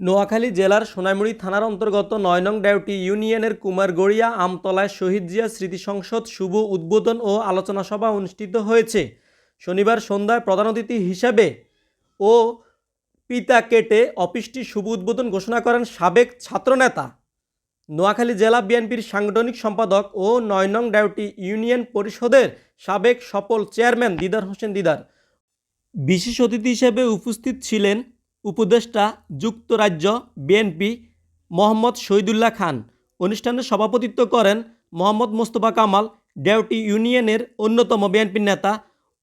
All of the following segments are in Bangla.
নোয়াখালী জেলার সোনাইমুড়ি থানার অন্তর্গত নয় নং ডেউটি ইউনিয়নের কুমারগড়িয়া আমতলায় শহীদ জিয়া স্মৃতি সংসদ শুভ উদ্বোধন ও আলোচনা সভা অনুষ্ঠিত হয়েছে। শনিবার সন্ধ্যায় প্রধান অতিথি হিসাবে ও পিতা কেটে অফিসটি শুভ উদ্বোধন ঘোষণা করেন সাবেক ছাত্রনেতা। নোয়াখালী জেলা বিএনপির সাংগঠনিক সম্পাদক ও নয় নং ডেউটি ইউনিয়ন পরিষদের সাবেক সফল চেয়ারম্যান দিদার হোসেন দিদার। বিশেষ অতিথি হিসেবে উপস্থিত ছিলেন উপদেষ্টা যুক্তরাজ্য বিএনপি মোহাম্মদ শহীদুল্লাহ খান। অনুষ্ঠানে সভাপতিত্ব করেন মোহাম্মদ মোস্তফা কামাল, ডেউটি ইউনিয়নের অন্যতম বিএনপি নেতা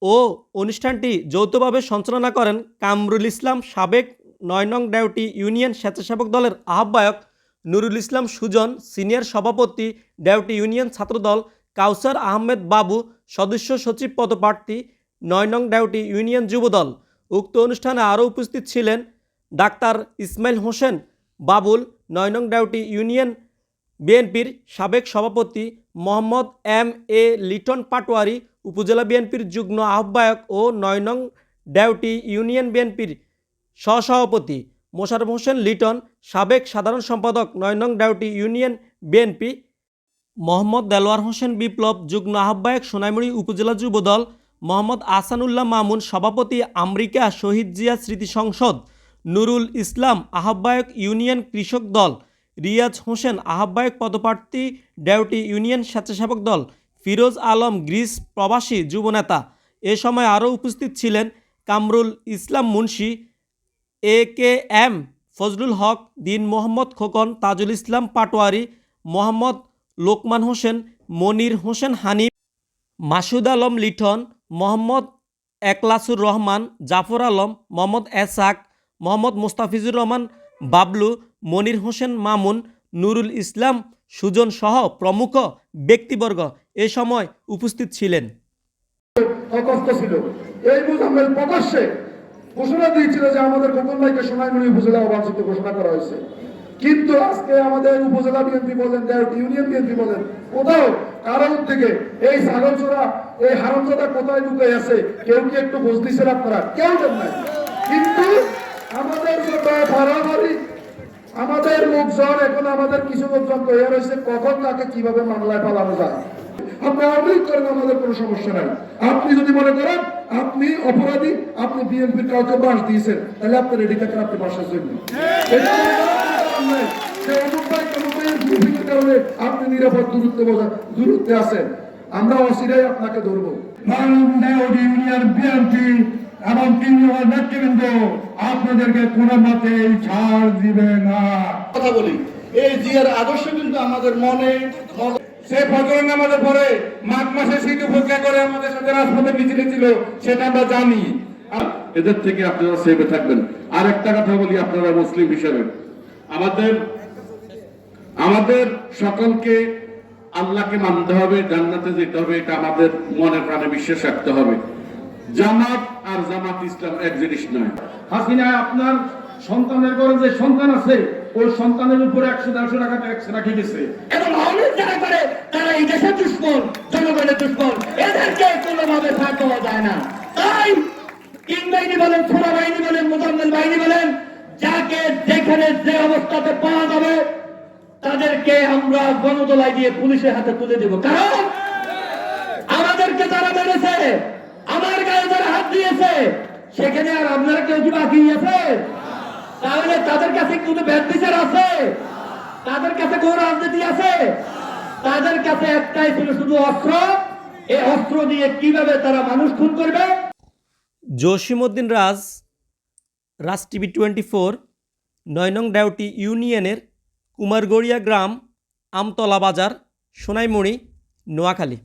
ও অনুষ্ঠানটি যৌথভাবে সঞ্চালনা করেন কামরুল ইসলাম সাবেক নয় নং ডেউটি ইউনিয়ন স্বেচ্ছাসেবক দলের আহ্বায়ক নুরুল ইসলাম সুজন, সিনিয়র সভাপতি ডেউটি ইউনিয়ন ছাত্রদল কাউসার আহমেদ বাবু, সদস্য সচিব পদপ্রার্থী নয় নং ডেউটি ইউনিয়ন যুবদল। উক্ত অনুষ্ঠানে আরও উপস্থিত ছিলেন ডাক্তার ইসমাইল হোসেন বাবুল, নয়নং ডাউটি ইউনিয়ন, বিএনপির সাবেক সভাপতি মোহাম্মদ এম এ লিটন পাটোয়ারি, উপজেলা বিএনপির যুগ্ম আহ্বায়ক ও নয়নং ডাউটি ইউনিয়ন বিএনপির সহসভাপতি মোশারফ হোসেন লিটন, সাবেক সাধারণ সম্পাদক নয়নং Doughty union BNP Mohammad Delwar Hossain Biplob, যুগ্ম আহ্বায়ক সোনাইমুড়ি উপজেলা যুবদল মোহাম্মদ আসানুল্লাহ মামুন, সভাপতি আমেরিকা শহীদ জিয়া স্মৃতি সংসদ নুরুল ইসলাম আহ্বায়ক ইউনিয়ন কৃষক দল, রিয়াজ হোসেন আহ্বায়ক পদপ্রার্থী, ডেউটি ইউনিয়ন স্বেচ্ছাসেবক দল, ফিরোজ আলম গ্রিস প্রবাসী যুবনেতা এ সময় আরও উপস্থিত ছিলেন Kamrul Islam Munshi, A K M Fazlul Haque, Din Mohammad Khokon, Tajul Islam Patwari, Mohammad Lokman Hossain, Monir Hossain Hanif, Masud Alam Liton Mohammad একলাসুর Rahman, Zafar Alam, Mohammad Ishaq Mohammad Mustafizur Rahman, Bablu, Monir Hossain Mamun, Nurul Islam, Sujan সহ প্রমুখ ব্যক্তিবর্গ এ সময় উপস্থিত ছিলেন। ঘোষণা দিয়েছিল যে আমাদের গোপন ভাইকে সোনাইমণি উপজেলা অবাঞ্ছিত ঘোষণা করা হয়েছে। কিন্তু আজকে আমাদের উপজেলা বিএনপি বলেন ইউনিয়ন বিএনপি বলেন, কোথাও কারও এই ছাগল চোরা এই কোথায় ঢুকে আছে, কেউ কি একটু খোঁজ দিচ্ছেন আপনারা? কেউ দেন নাই কিন্তু আমাদের যত বাড়াবাড়ি আমাদের লোকজন এখন আমাদের কিছু লোকজন তৈরি রয়েছে কখন তাকে কীভাবে মামলায় পালানো যায়। আপনি আওয়ামী করেন আমাদের কোনো সমস্যা নাই। আপনি যদি মনে করেন, আপনি অপরাধী, আপনি বিএনপির কাউকে বাস দিয়েছেন, তাহলে আপনি রেডি থাকেন আপনি বাসের জন্য কারণে আপনি নিরাপদ দূরত্বে আছেন? আমরা আপনাকে ধরবো। ইউনিয়ন বিএনপি এবং তিনজন নেতৃবৃন্দ আপনাদেরকে কোনো মতেই ছাড় দিবে না। কথা বলি এই জিয়ার আদর্শ কিন্তু আমাদের মনে সে ফজরের নামাজের পরে মাঘ মাসে শীত উপেক্ষা করে আমাদের সাথে রাজপথে মিছিলে ছিল সেটা আমরা জানি। এদের থেকে আপনারা সেভে থাকবেন। আর একটা কথা বলি আপনারা মুসলিম হিসেবে। আমাদের আমাদের সকলকে আল্লাহকে মানতে হবে জান্নাতে যেতে হবে এটা আমাদের মনে প্রাণে বিশ্বাস রাখতে হবে। জামাত আর জামাত ইসলাম এক জিনিস নয়। হাসিনা আপনার সন্তানের ঘরে যে সন্তান আছে, ওই সন্তানের উপরে একশো দেড়শো টাকা ট্যাক্স রাখি গেছে এবং আওয়ামী যারা করে, তারা এই দেশের দুশ্মন, জনগণের দুশ্মন। এদেরকে কোনোভাবে ছাড় দেওয়া যায় না। তাই কিং বাহিনী বলেন, ছোড়া বাহিনী বলেন, মোজাম্মেল বাহিনী বলেন, যাকে যেখানে যে অবস্থাতে পাওয়া যাবে, তাদেরকে আমরা গণদোলায় দিয়ে পুলিশের হাতে তুলে দেব। কারণ আমাদেরকে যারা মেরেছে আমার গায়ে যারা হাত দিয়েছে, সেখানে আর আপনারা কেউ কি বাকি আছে? তাহলে তাদের কাছে কোনো ব্যাট বিচার আছে। তাদের কাছে কোন রাজনীতি আছে? তাদের কাছে একটাই ছিল শুধু অস্ত্র। এই অস্ত্র দিয়ে কীভাবে তারা মানুষ খুন করবে? Jasimuddin Raj Raj TV twenty four নয় নং ডেউটি ইউনিয়নের কুমারগড়িয়া গ্রাম, আমতলা বাজার, সোনাইমুড়ি, নোয়াখালী।